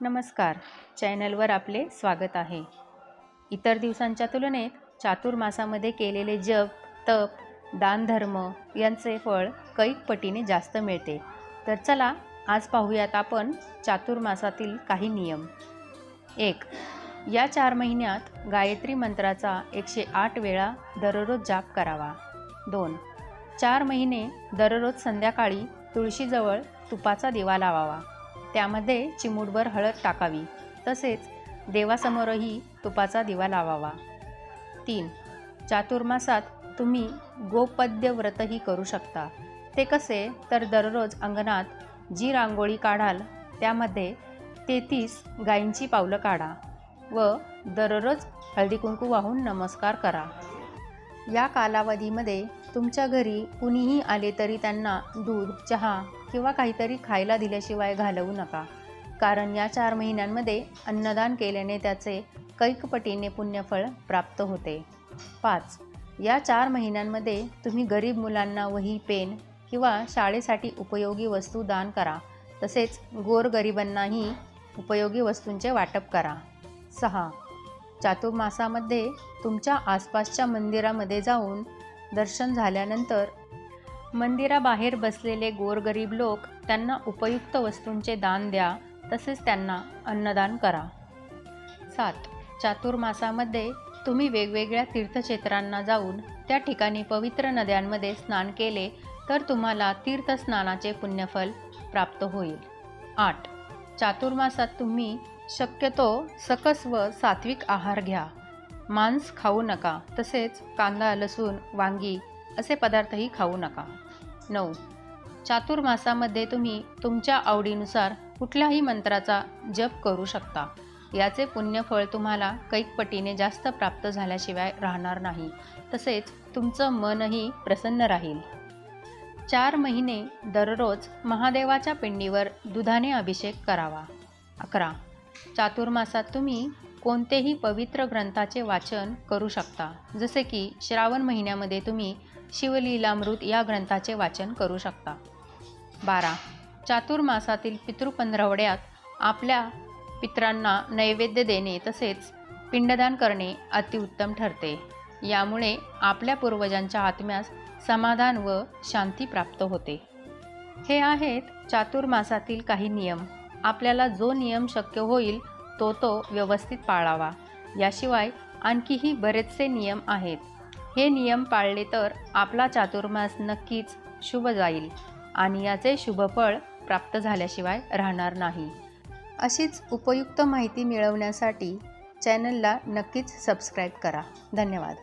नमस्कार. चॅनलवर आपले स्वागत आहे. इतर दिवसांच्या तुलनेत चातुर्मासामध्ये केलेले जप तप दानधर्म यांचे फळ कैक पटीने जास्त मिळते. तर चला आज पाहूयात आपण चातुर्मासातील काही नियम. एक या चार महिन्यात गायत्री मंत्राचा एकशे आठ वेळा दररोज जाप करावा. दोन चार महिने दररोज संध्याकाळी तुळशीजवळ तुपाचा दिवा लावावा. त्यामध्ये चिमूटभर हळद टाकावी. तसेच देवासमोरही तुपाचा दिवा लावावा. तीन. चातुर्मासात तुम्ही गोपद्य व्रतही करू शकता. ते कसे? तर दररोज अंगणात जी रांगोळी काढाल त्यामध्ये तेहतीस गायींची पावलं काढा व दररोज हळदी कुंकू वाहून नमस्कार करा. या कालावधीमध्ये तुमच्या घरी कुणीही आले तरी त्यांना दूध चहा किंवा काहीतरी खायला दिल्याशिवाय घालवू नका. कारण या चार महिन्यांमध्ये अन्नदान केल्याने त्याचे कैकपटीने पुण्यफळ प्राप्त होते. पाच. या चार महिन्यांमध्ये तुम्ही गरीब मुलांना वही पेन किंवा शाळेसाठी उपयोगी वस्तू दान करा. तसेच गोरगरिबांनाही उपयोगी वस्तूंचे वाटप करा. सहा. चातुर्मासामध्ये तुमच्या आसपासच्या मंदिरामध्ये जाऊन दर्शन झाल्यानंतर मंदिराबाहेर बसलेले गोरगरीब लोक त्यांना उपयुक्त वस्तूंचे दान द्या तसेच त्यांना अन्नदान करा. सात. चातुर्मासामध्ये तुम्ही वेगवेगळ्या तीर्थक्षेत्रांना जाऊन त्या ठिकाणी पवित्र नद्यांमध्ये स्नान केले तर तुम्हाला तीर्थस्नानाचे पुण्यफल प्राप्त होईल. आठ. चातुर्मासात तुम्ही शक्यतो सकस व सात्विक आहार घ्या. मांस खाऊ नका तसेच कांदा लसूण वांगी असे पदार्थही खाऊ नका. नऊ. चातुर्मासामध्ये तुम्ही तुमच्या आवडीनुसार कुठल्याही मंत्राचा जप करू शकता. याचे पुण्यफळ तुम्हाला कैकपटीने जास्त प्राप्त झाल्याशिवाय राहणार नाही. तसेच तुमचं मनही प्रसन्न राहील. चार महिने दररोज महादेवाच्या पिंडीवर दुधाने अभिषेक करावा. अकरा. चातुर्मासात तुम्ही कोणतेही पवित्र ग्रंथाचे वाचन करू शकता. जसे की श्रावण महिन्यामध्ये तुम्ही शिवलीलामृत या ग्रंथाचे वाचन करू शकता. बारा. चातुर्मासातील पितृपंधरवड्यात आपल्या पित्रांना नैवेद्य देणे तसेच पिंडदान करणे अतिउत्तम ठरते. यामुळे आपल्या पूर्वजांच्या आत्म्यास समाधान व शांती प्राप्त होते. हे आहेत चातुर्मासातील काही नियम. आपल्याला जो नियम शक्य होईल तो तो व्यवस्थित पाळावा. याशिवाय आणखीही बरेचसे नियम आहेत. हे नियम पाळले तर आपला चातुर्मास नक्कीच शुभ जाईल आणि याचे शुभफळ प्राप्त झाल्याशिवाय राहणार नाही. अशीच उपयुक्त माहिती मिळवण्यासाठी चॅनलला नक्कीच सबस्क्राईब करा. धन्यवाद.